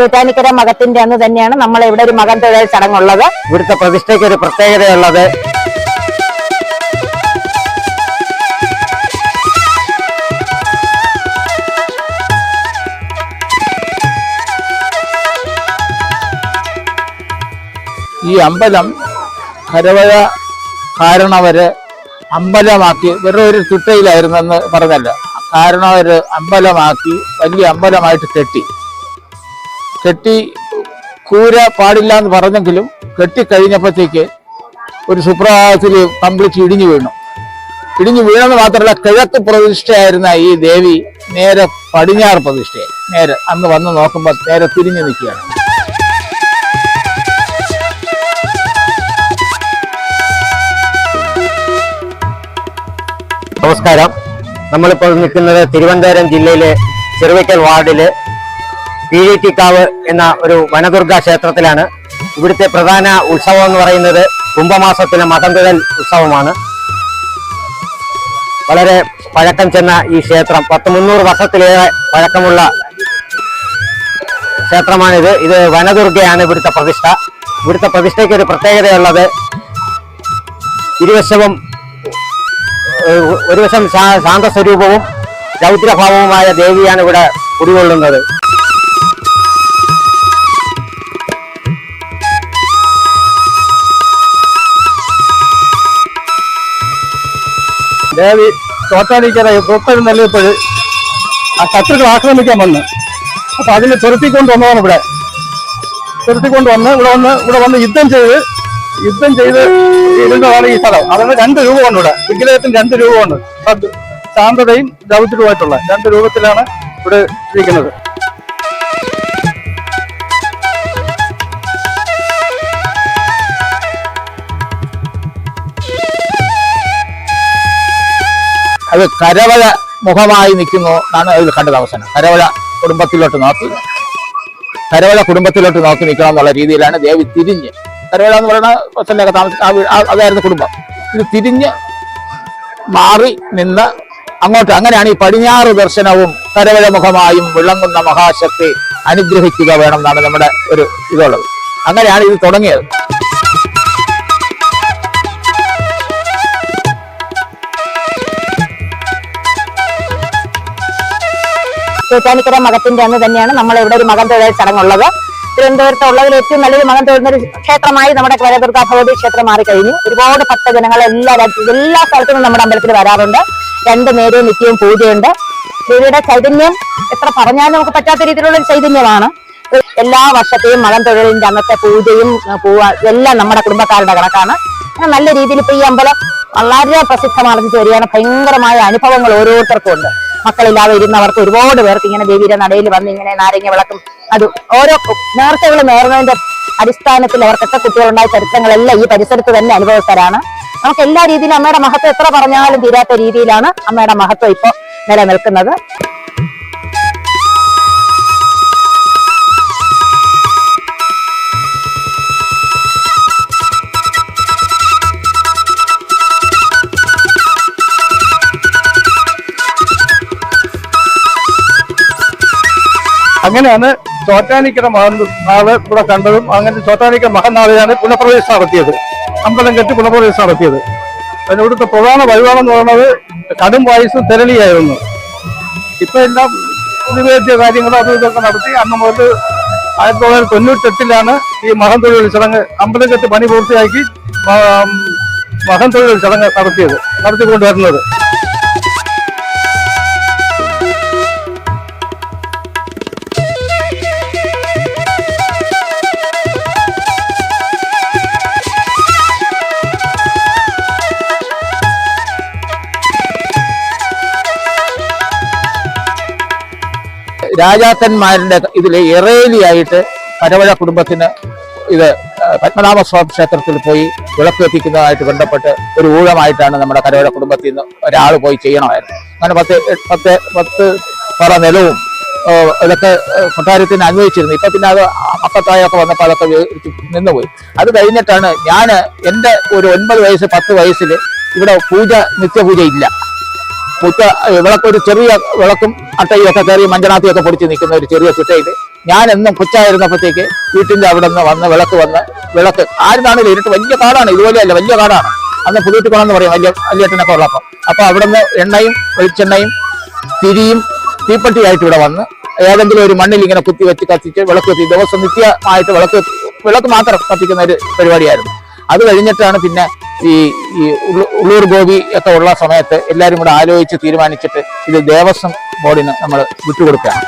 ചോറ്റാനിക്കര മകത്തിന്റെ അന്ന് തന്നെയാണ് നമ്മൾ ഇവിടെ ഒരു മകൻ തൊഴിൽ ചടങ്ങുള്ളത്. ഇവിടുത്തെ പ്രതിഷ്ഠയ്ക്ക് ഒരു പ്രത്യേകതയുള്ളത്. ഈ അമ്പലം കരവഴ കാരണവര് അമ്പലമാക്കി വെറും ഒരു ചുട്ടയിലായിരുന്നെന്ന് പറഞ്ഞല്ല. കാരണവര് അമ്പലമാക്കി വലിയ അമ്പലമായിട്ട് കെട്ടി. കെട്ടി കൂര പാടില്ല എന്ന് പറഞ്ഞെങ്കിലും കെട്ടിക്കഴിഞ്ഞപ്പോഴത്തേക്ക് ഒരു സുപ്രഭാതത്തിൽ കംപ്ലീറ്റ് ഇടിഞ്ഞു വീണു. ഇടിഞ്ഞു വീണെന്ന് മാത്രമല്ല കിഴക്ക് പ്രതിഷ്ഠയായിരുന്ന ഈ ദേവി നേരെ പടിഞ്ഞാറ് പ്രതിഷ്ഠയായി. നേരെ അന്ന് വന്ന് നോക്കുമ്പോൾ നേരെ തിരിഞ്ഞു നിൽക്കുകയാണ്. നമസ്കാരം. നമ്മളിപ്പോൾ നിൽക്കുന്നത് തിരുവനന്തപുരം ജില്ലയിലെ ചെറുവയ്ക്കൽ വാർഡിൽ പീഴിറ്റിക്കാവ് എന്ന ഒരു വനദുർഗ ക്ഷേത്രത്തിലാണ് ഇവിടുത്തെ പ്രധാന ഉത്സവം എന്ന് പറയുന്നത് കുംഭമാസത്തിലെ മകന്തുഴൽ ഉത്സവമാണ്. വളരെ പഴക്കം ചെന്ന ഈ ക്ഷേത്രം പത്ത് മുന്നൂറ് വർഷത്തിലേറെ പഴക്കമുള്ള ക്ഷേത്രമാണിത്. ഇത് വനദുർഗയാണ് ഇവിടുത്തെ പ്രതിഷ്ഠ. ഇവിടുത്തെ പ്രതിഷ്ഠയ്ക്ക് ഒരു പ്രത്യേകതയുള്ളത് ഇരുവശവും ഒരു വശം ശാന്തസ്വരൂപവും രൗദ്രഭാവവുമായ ദേവിയാണ് ഇവിടെ കുടികൊള്ളുന്നത്. ദേവി തോട്ടാനിക്കര പുറത്തൊരു നല്ലപ്പോൾ ആ ശത്രുക്കൾ ആക്രമിക്കാൻ വന്ന്. അപ്പൊ അതിനെ തുരത്തിക്കൊണ്ട് വന്നതാണ് ഇവിടെ. തുരത്തിക്കൊണ്ട് വന്ന് ഇവിടെ വന്ന് ഇവിടെ വന്ന് യുദ്ധം ചെയ്ത് യുദ്ധം ചെയ്ത് ഇരുന്നതാണ് ഈ സ്ഥലം. അതിന് രണ്ട് രൂപമുണ്ട് ഇവിടെ. വിഗ്രഹത്തിന് രണ്ട് രൂപമുണ്ട്. ശാന്തതയും ദൗത്യവുമായിട്ടുള്ള രണ്ട് രൂപത്തിലാണ് ഇവിടെ ഇരിക്കുന്നത്. അത് കരവഴ മുഖമായി നിൽക്കുന്നു എന്നാണ് അതിൽ കണ്ടത് അവസാനം. കരവഴ കുടുംബത്തിലോട്ട് നോക്കി. കരവഴ കുടുംബത്തിലോട്ട് നോക്കി നിൽക്കണം എന്നുള്ള രീതിയിലാണ് ദേവി തിരിഞ്ഞ്. കരവഴ എന്ന് പറയുന്ന കൊച്ചല്ലൊക്കെ താമസിച്ച അതായിരുന്നു കുടുംബം. ഇത് തിരിഞ്ഞ് മാറി നിന്ന് അങ്ങോട്ട് അങ്ങനെയാണ് ഈ പടിഞ്ഞാറ് ദർശനവും കരവഴ മുഖമായും വിളങ്ങുന്ന മഹാശക്തി അനുഗ്രഹിക്കുക വേണം എന്നാണ് നമ്മുടെ ഒരു ഇതുള്ളത്. അങ്ങനെയാണ് ഇത് തുടങ്ങിയത്. ചോറ്റാനിക്കര മകത്തിന്റെ അന്ന് തന്നെയാണ് നമ്മൾ ഇവിടെ ഒരു മകൻ തൊഴിൽ ചടങ്ങുള്ളത്. തിരുവനന്തപുരത്ത് ഉള്ളതിൽ ഏറ്റവും നല്ലൊരു മകൻ തൊഴുന്ന ഒരു ക്ഷേത്രമായി നമ്മുടെ വരദുർഗ ഭഗവതി ക്ഷേത്രം മാറിക്കഴിഞ്ഞു ഒരുപാട് ഭക്തജനങ്ങൾ എല്ലാ എല്ലാ സ്ഥലത്തു നിന്നും നമ്മുടെ അമ്പലത്തിൽ വരാറുണ്ട്. രണ്ട് നേരവും നിത്യവും പൂജയുണ്ട്. ദേവിയുടെ ചൈതന്യം എത്ര പറഞ്ഞാലും നമുക്ക് പറ്റാത്ത രീതിയിലുള്ള ഒരു ചൈതന്യമാണ്. എല്ലാ വർഷത്തെയും മകൻ തൊഴിലിന്റെ അന്നത്തെ പൂജയും പൂവ എല്ലാം നമ്മുടെ കുടുംബക്കാരുടെ കണക്കാണ്. നല്ല രീതിയിൽ ഇപ്പൊ ഈ അമ്പലം വളരെ പ്രസിദ്ധമാർജിച്ച് വരികയാണ് ഭയങ്കരമായ അനുഭവങ്ങൾ ഓരോരുത്തർക്കും ഉണ്ട്. മക്കളില്ലാതെ ഇരുന്നവർക്ക് ഒരുപാട് പേർക്ക് ഇങ്ങനെ ദേവിയുടെ നടയിൽ വന്ന് ഇങ്ങനെ നാരങ്ങ വിളക്കും. അത് ഓരോ നേർച്ചകൾ നേർന്നതിന്റെ അടിസ്ഥാനത്തിൽ അവർക്കൊക്കെ കുട്ടികളുണ്ടായ ചരിത്രങ്ങളെല്ലാം ഈ പരിസരത്ത് തന്നെ അനുഭവസ്ഥരാണ്. നമുക്ക് എല്ലാ രീതിയിലും അമ്മയുടെ മഹത്വം എത്ര പറഞ്ഞാലും തീരാത്ത രീതിയിലാണ് അമ്മയുടെ മഹത്വം ഇപ്പോൾ നിലനിൽക്കുന്നത്. അങ്ങനെയാണ് ചോറ്റാനിക്കര മഹനാൾ ഇവിടെ കണ്ടതും അങ്ങനെ ചോറ്റാനിക്കര മഹനാളിലാണ് പുനഃപ്രവേശനം നടത്തിയത്. അമ്പലം കെട്ടി പുനഃപ്രവേശനം നടത്തിയത്. അതിന് ഇവിടുത്തെ പ്രധാന വഴിപാടെന്ന് പറയുന്നത് കടും വയസ്സും തെരളിയായിരുന്നു. ഇപ്പൊ എല്ലാം നിവേദ്യ കാര്യങ്ങളും അതും ഇതൊക്കെ നടത്തി അന്ന് മുതൽ ആയിരത്തി തൊള്ളായിരത്തി തൊണ്ണൂറ്റെട്ടിലാണ് ഈ മഹൻ തൊഴിൽ ചടങ്ങ് അമ്പലം കെട്ടി പണി പൂർത്തിയാക്കി മ- മഹൻ തൊഴിൽ ചടങ്ങ് നടത്തിയത് നടത്തിക്കൊണ്ടുവരുന്നത്. രാജാക്കന്മാരുടെ ഇതിൽ ഇറേലിയായിട്ട് കരവഴ കുടുംബത്തിന് ഇത് പത്മനാഭസ്വാമി ക്ഷേത്രത്തിൽ പോയി വിളക്ക് എത്തിക്കുന്നതായിട്ട് ബന്ധപ്പെട്ട് ഒരു ഊഴമായിട്ടാണ് നമ്മുടെ കരവഴ കുടുംബത്തിൽ നിന്ന് ഒരാൾ പോയി ചെയ്യണമായിരുന്നു. അങ്ങനെ പത്ത് പത്ത് പത്ത് പറ നിലവും ഇതൊക്കെ കൊട്ടാരത്തിന് അന്വേഷിച്ചിരുന്നു. ഇപ്പൊ പിന്നെ അത് മക്കത്തായൊക്കെ വന്നപ്പോൾ അതൊക്കെ നിന്നുപോയി. അത് കഴിഞ്ഞിട്ടാണ് ഞാൻ എന്റെ ഒരു ഒൻപത് വയസ്സ് പത്ത് വയസ്സിൽ ഇവിടെ പൂജ നിത്യപൂജ ഇല്ല പുത്ത വിളക്ക് ഒരു ചെറിയ വിളക്കും അട്ടയും ഒക്കെ കയറി മഞ്ചനാത്തിയൊക്കെ പൊടിച്ച് നിൽക്കുന്ന ഒരു ചെറിയ ചുട്ടയിൽ ഞാൻ എന്നും കൊച്ചായിരുന്നപ്പോഴത്തേക്ക് വീട്ടിന്റെ അവിടെ നിന്ന് വന്ന് വിളക്ക് വന്ന് വിളക്ക് ആരുന്നാണെങ്കിലും ഇരുട്ട് വലിയ കാടാണ് ഇതുപോലെയല്ല വലിയ കാടാണ്. അന്ന് പുതുട്ടിക്കുളം എന്ന് പറയും വലിയ വലിയേട്ടനൊക്കെ ഉള്ളപ്പം. അപ്പൊ അവിടെ നിന്ന് എണ്ണയും വെളിച്ചെണ്ണയും തിരിയും തീപ്പെട്ടിയായിട്ട് ഇവിടെ വന്ന് ഏതെങ്കിലും ഒരു മണ്ണിൽ ഇങ്ങനെ കുത്തി വെച്ച് കത്തിച്ച് വിളക്ക് കത്തി ദിവസം നിത്യമായിട്ട് വിളക്ക് വിളക്ക് മാത്രം കത്തിക്കുന്ന ഒരു പരിപാടിയായിരുന്നു. അത് കഴിഞ്ഞിട്ടാണ് പിന്നെ ഈ ഈ ഉള്ളു- ഉള്ളൂർ ഗോപി ഒക്കെ ഉള്ള സമയത്ത് എല്ലാവരും കൂടെ ആലോചിച്ച് തീരുമാനിച്ചിട്ട് ഇത് ദേവസ്വം ബോർഡിന് നമ്മൾ വിട്ടുകൊടുക്കുകയാണ്.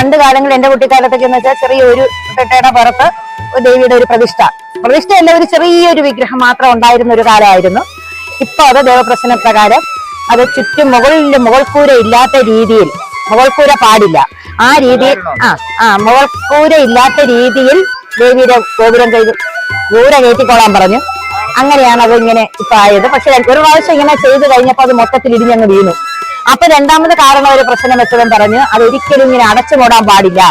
പണ്ട് കാലങ്ങളിൽ എന്റെ കുട്ടിക്കാലത്തൊക്കെ എന്ന് വെച്ചാൽ ചെറിയൊരു പെട്ടയുടെ പുറത്ത് ദേവിയുടെ ഒരു പ്രതിഷ്ഠ. പ്രതിഷ്ഠയല്ല ഒരു ചെറിയൊരു വിഗ്രഹം മാത്രം ഉണ്ടായിരുന്ന ഒരു കാലമായിരുന്നു. ഇപ്പൊ അത് ദേവപ്രശ്ന പ്രകാരം അത് ചുറ്റും മുകളിൽ മുകൾക്കൂര ഇല്ലാത്ത രീതിയിൽ മുകൾക്കൂര പാടില്ല. ആ രീതിയിൽ ആ ആ മുകൾക്കൂര ഇല്ലാത്ത രീതിയിൽ ദേവിയുടെ ഗോപുരം ചെയ്ത് കൂര കയറ്റിക്കോളാൻ പറഞ്ഞു. അങ്ങനെയാണ് അത് ഇങ്ങനെ ഇപ്പൊ ആയത്. പക്ഷെ ഒരു പ്രാവശ്യം ഇങ്ങനെ ചെയ്തു കഴിഞ്ഞപ്പോൾ അത് മൊത്തത്തിൽ ഇടിഞ്ഞങ്ങ് വീണു. അപ്പൊ രണ്ടാമത് കാരണം ഒരു പ്രശ്നം വെച്ചവൻ പറഞ്ഞു അത് ഒരിക്കലും ഇങ്ങനെ അടച്ചു മൂടാൻ പാടില്ല.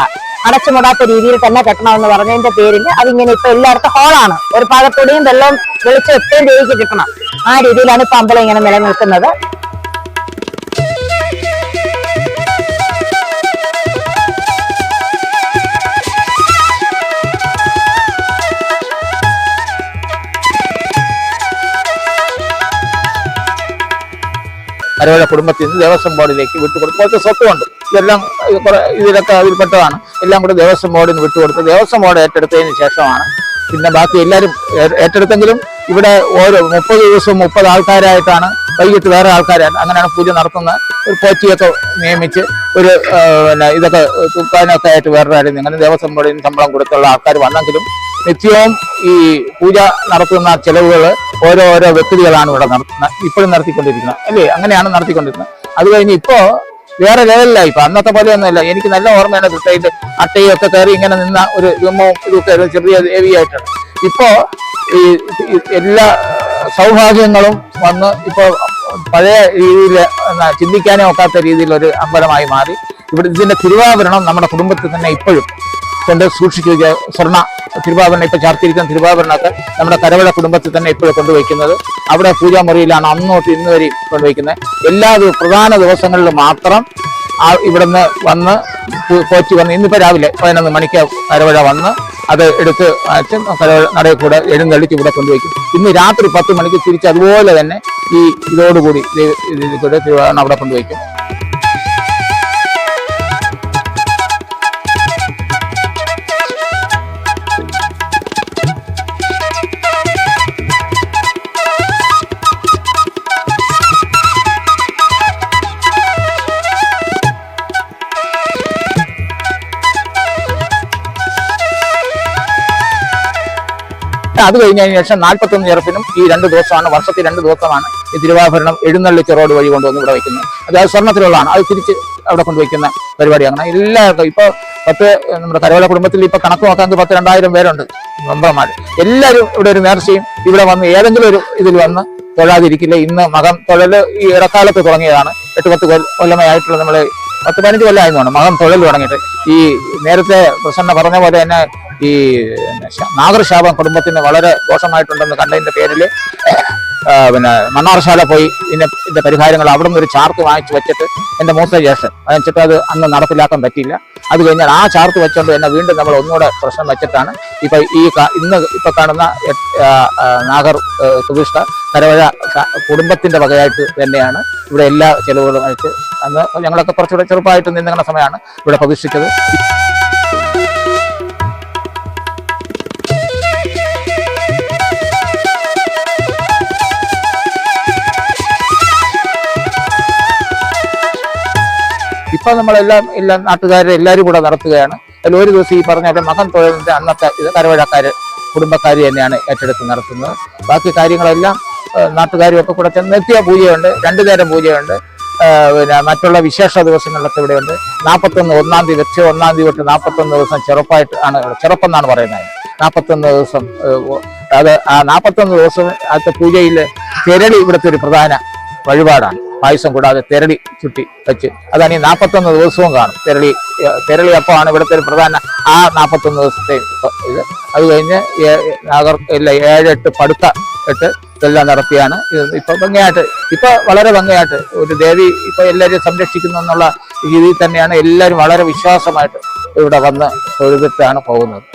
അടച്ചു മൂടാത്ത രീതിയിൽ തന്നെ കെട്ടണമെന്ന് പറഞ്ഞതിന്റെ പേരിൽ അതിങ്ങനെ ഇപ്പൊ എല്ലായിടത്തും ഹോളാണ്. ഒരു പാകത്തൊടിയും വെള്ളവും വെളിച്ചം എപ്പോഴും ദേവിക്ക് കിട്ടണം. ആ രീതിയിലാണ് ഇപ്പൊ അമ്പലം ഇങ്ങനെ നിലനിൽക്കുന്നത്. കരവഴ കുടുംബത്തിൽ നിന്ന് ദേവസ്വം ബോർഡിലേക്ക് വിട്ടുകൊടുത്തു. കുറച്ച് സ്വത്തുമുണ്ട് ഇതെല്ലാം ഇതിലൊക്കെ അതിൽപ്പെട്ടതാണ്. എല്ലാം കൂടെ ദേവസ്വം ബോർഡിന് വിട്ടുകൊടുത്ത്. ദേവസ്വം ബോർഡ് ഏറ്റെടുത്തതിന് ശേഷമാണ് പിന്നെ ബാക്കി എല്ലാവരും ഏറ്റെടുത്തെങ്കിലും ഇവിടെ ഓരോ മുപ്പത് ദിവസവും മുപ്പത് ആൾക്കാരായിട്ടാണ് വൈകിട്ട് വേറെ ആൾക്കാരായിട്ട് അങ്ങനെയാണ് പൂജ നടത്തുന്നത്. ഒരു പോറ്റിയൊക്കെ നിയമിച്ച് ഒരു പിന്നെ ഇതൊക്കെ തൂക്കാനൊക്കെ ആയിട്ട് വേറെ ആരും അങ്ങനെ ദേവസ്വം ബോർഡിന് ശമ്പളം കൊടുത്തുള്ള ആൾക്കാർ വന്നെങ്കിലും നിത്യവും ഈ പൂജ നടത്തുന്ന ചെലവുകൾ ഓരോ ഓരോ വ്യക്തികളാണ് ഇവിടെ ഇപ്പോഴും നടത്തിക്കൊണ്ടിരിക്കുന്നത്. അല്ലേ? അങ്ങനെയാണ് നടത്തിക്കൊണ്ടിരുന്നത്. അത് കഴിഞ്ഞ് ഇപ്പോ വേറെ ലെവലിലായി ഇപ്പൊ. അന്നത്തെ പോലെ പോലെയൊന്നുമല്ല. എനിക്ക് നല്ല ഓർമ്മയാണ് കൃത്യമായിട്ട് അട്ടയും ഒക്കെ കയറി ഇങ്ങനെ നിന്ന ഒരു രൂപവും ഇതൊക്കെ ഒരു ചെറിയ ദേവിയായിട്ടാണ് ഇപ്പോ ഈ എല്ലാ സൗഭാഗ്യങ്ങളും വന്ന് ഇപ്പോ പഴയ രീതിയിൽ ചിന്തിക്കാനേ ഒക്കാത്ത രീതിയിൽ ഒരു അമ്പലമായി മാറി. ഇവിടെ ഇതിന്റെ തിരുവാഭരണം നമ്മുടെ കുടുംബത്തിൽ തന്നെ ഇപ്പോഴും കൊണ്ട് സൂക്ഷിക്കുക. സ്വർണ തിരുവാഭരണം ഇപ്പൊ ചാർത്തിരിക്കുന്ന തിരുവാഭരണമൊക്കെ നമ്മുടെ കരവള കുടുംബത്തിൽ തന്നെ ഇപ്പോഴും കൊണ്ടുവയ്ക്കുന്നത്. അവിടെ പൂജാമുറിയിലാണ് അന്നോട്ട് ഇന്ന് വരെ കൊണ്ടുവയ്ക്കുന്നത്. എല്ലാ പ്രധാന ദിവസങ്ങളിൽ മാത്രം ആ ഇവിടുന്ന് വന്ന് കോച്ചി വന്ന് ഇന്നിപ്പോ രാവിലെ പതിനൊന്ന് മണിക്ക് കരവഴ വന്ന് അത് എടുത്ത് അച്ഛൻ കരവഴ നടയിൽ കൂടെ എഴുന്നള്ളിച്ച് ഇവിടെ കൊണ്ടുവയ്ക്കും. ഇന്ന് രാത്രി പത്ത് മണിക്ക് തിരിച്ച് അതുപോലെ തന്നെ ഈ ഇതോടുകൂടി തിരുവാഭരണം അവിടെ കൊണ്ടുവയ്ക്കും. അത് കഴിഞ്ഞതിന് ശേഷം നാൽപ്പത്തൊന്ന് ചെറുപ്പിനും ഈ രണ്ട് ദിവസമാണ് വർഷത്തിൽ രണ്ട് ദിവസമാണ് ഈ തിരുവാഭരണം എഴുന്നള്ളിച്ച് റോഡ് വഴി കൊണ്ടുവന്ന് ഇവിടെ വയ്ക്കുന്നത്. അതായത് സ്വർണത്തിലുള്ളതാണ് അത് തിരിച്ച് അവിടെ കൊണ്ടുവയ്ക്കുന്ന പരിപാടി അങ്ങനെ എല്ലാവർക്കും ഇപ്പൊ പത്ത് നമ്മുടെ കരവല കുടുംബത്തിൽ ഇപ്പൊ കണക്ക് നോക്കാൻ പത്ത് രണ്ടായിരം പേരുണ്ട്. മെമ്പർമാർ എല്ലാവരും ഇവിടെ ഒരു നേർച്ചയും ഇവിടെ വന്ന് ഏതെങ്കിലും ഒരു ഇതിൽ വന്ന് തൊഴാതിരിക്കില്ല. ഇന്ന് മകം തൊഴൽ ഈ ഇടക്കാലത്ത് തുടങ്ങിയതാണ്. എട്ട് പത്ത് കൊല്ല- കൊല്ലമായിട്ടുള്ള നമ്മൾ പത്ത് പതിനഞ്ച് കൊല്ലമായിരുന്നു മകം തൊഴിൽ തുടങ്ങിയിട്ട്. ഈ നേരത്തെ പ്രസന്ന പറഞ്ഞ പോലെ തന്നെ ഈ നാഗർശാപം കുടുംബത്തിന് വളരെ ദോഷമായിട്ടുണ്ടെന്ന് കണ്ടതിന്റെ പേരിൽ പിന്നെ മണ്ണാർശാല പോയി ഇതിന്റെ ഇതിന്റെ പരിഹാരങ്ങൾ അവിടെ നിന്ന് ഒരു ചാർത്ത് വാങ്ങിച്ചു വെച്ചിട്ട് എന്റെ മൂത്ത ജ്യേഷ്ഠൻ വാങ്ങിച്ചിട്ട് അത് അന്ന് നടപ്പിലാക്കാൻ പറ്റിയില്ല. അത് കഴിഞ്ഞാൽ ആ ചാർത്ത് വെച്ചുകൊണ്ട് എന്നെ വീണ്ടും നമ്മൾ ഒന്നുകൂടെ പ്രശ്നം വെച്ചിട്ടാണ് ഇപ്പൊ ഈ ഇന്ന് ഇപ്പൊ കാണുന്ന നാഗർ സുഭിഷ്ഠ കരവഴ കുടുംബത്തിന്റെ വകയായിട്ട് തന്നെയാണ് ഇവിടെ എല്ലാ ചെലവുകളും അയച്ച് അന്ന് ഞങ്ങളൊക്കെ കുറച്ചുകൂടെ ചെറുപ്പമായിട്ട് നിന്നിങ്ങനെ സമയമാണ് ഇവിടെ പ്രതിഷ്ഠിച്ചത് ഇപ്പൊ നമ്മളെല്ലാം എല്ലാ നാട്ടുകാരെ എല്ലാവരും കൂടെ നടത്തുകയാണ്. അതിൽ ഒരു ദിവസം ഈ പറഞ്ഞ മകൻ തൊഴിലിന്റെ അന്നത്തെ ഇത് കരവഴക്കാര് കുടുംബക്കാർ തന്നെയാണ് ഏറ്റെടുത്ത് നടത്തുന്നത്. ബാക്കി കാര്യങ്ങളെല്ലാം നാട്ടുകാരും ഒക്കെ കൂടെ ചെന്ന് നിത്യ പൂജയുണ്ട്. രണ്ടു നേരം പൂജയുണ്ട്. പിന്നെ മറ്റുള്ള വിശേഷ ദിവസങ്ങളിലൊക്കെ ഇവിടെയുണ്ട്. നാൽപ്പത്തൊന്ന് ഒന്നാം തീയതി വെച്ച് ഒന്നാം തീയതി തൊട്ട് നാൽപ്പത്തൊന്ന് ദിവസം ചെറുപ്പായിട്ട് ആണ് ചെറുപ്പെന്നാണ് പറയുന്നത്. നാൽപ്പത്തൊന്ന് ദിവസം അത് ആ നാൽപ്പത്തൊന്ന് ദിവസം അടുത്ത പൂജയിൽ തിരളി ഇവിടുത്തെ ഒരു പ്രധാന വഴിപാടാണ്. പായസം കൂടാതെ തെരളി ചുട്ടി വെച്ച്. അതാണ് ഈ നാൽപ്പത്തൊന്ന് ദിവസവും കാണും. തെരളി തെരളി അപ്പമാണ് ഇവിടുത്തെ ഒരു പ്രധാന ആ നാൽപ്പത്തൊന്ന് ദിവസത്തെ ഇത്. അത് കഴിഞ്ഞ് നാഗർ ഇല്ല ഏഴെട്ട് പടുത്ത ഇട്ട് ഇതെല്ലാം നടത്തിയാണ്. ഇത് ഇപ്പൊ ഭംഗിയായിട്ട് ഇപ്പൊ വളരെ ഭംഗിയായിട്ട് ഒരു ദേവി ഇപ്പൊ എല്ലാവരും സംരക്ഷിക്കുന്നു എന്നുള്ള രീതിയിൽ തന്നെയാണ് എല്ലാവരും വളരെ വിശ്വാസമായിട്ട് ഇവിടെ വന്ന് തൊഴുതിട്ടാണ് പോകുന്നത്.